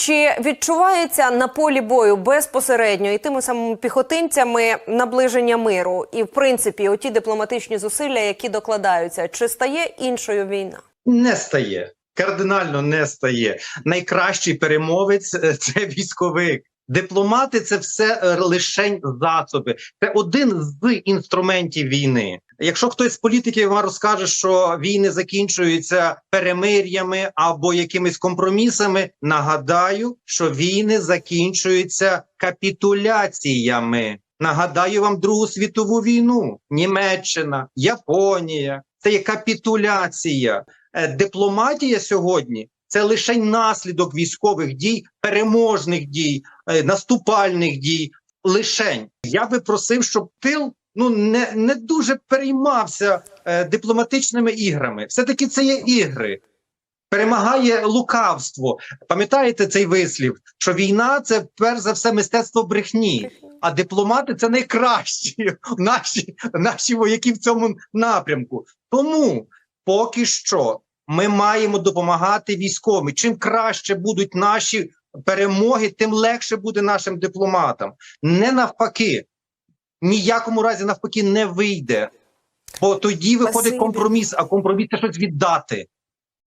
Чи відчувається на полі бою безпосередньо і тими самими піхотинцями наближення миру? І в принципі, оті дипломатичні зусилля, які докладаються, чи стає іншою війна? Не стає. Кардинально не стає. Найкращий перемовець е, це військовик. Дипломати це все е, лишень засоби. Це один з інструментів війни. Якщо хтось з політиків вам розкаже, що війни закінчуються перемир'ями або якимись компромісами, нагадаю, що війни закінчуються капітуляціями. Нагадаю вам Другу світову війну: Німеччина, Японія. Це є капітуляція. Е, Дипломатія сьогодні це лише наслідок військових дій, переможних дій, е, наступальних дій. Лишень я би просив, щоб тил ну не, не дуже переймався е, дипломатичними іграми. Все таки це є ігри. Перемагає лукавство. Пам'ятаєте цей вислів, що війна це перш за все мистецтво брехні, а дипломати це найкращі наші, наші вояки в цьому напрямку. Тому поки що ми маємо допомагати військовим. Чим краще будуть наші перемоги, тим легше буде нашим дипломатам. Не навпаки, ніякому разі навпаки не вийде. Бо тоді виходить компроміс, а компроміс це щось віддати.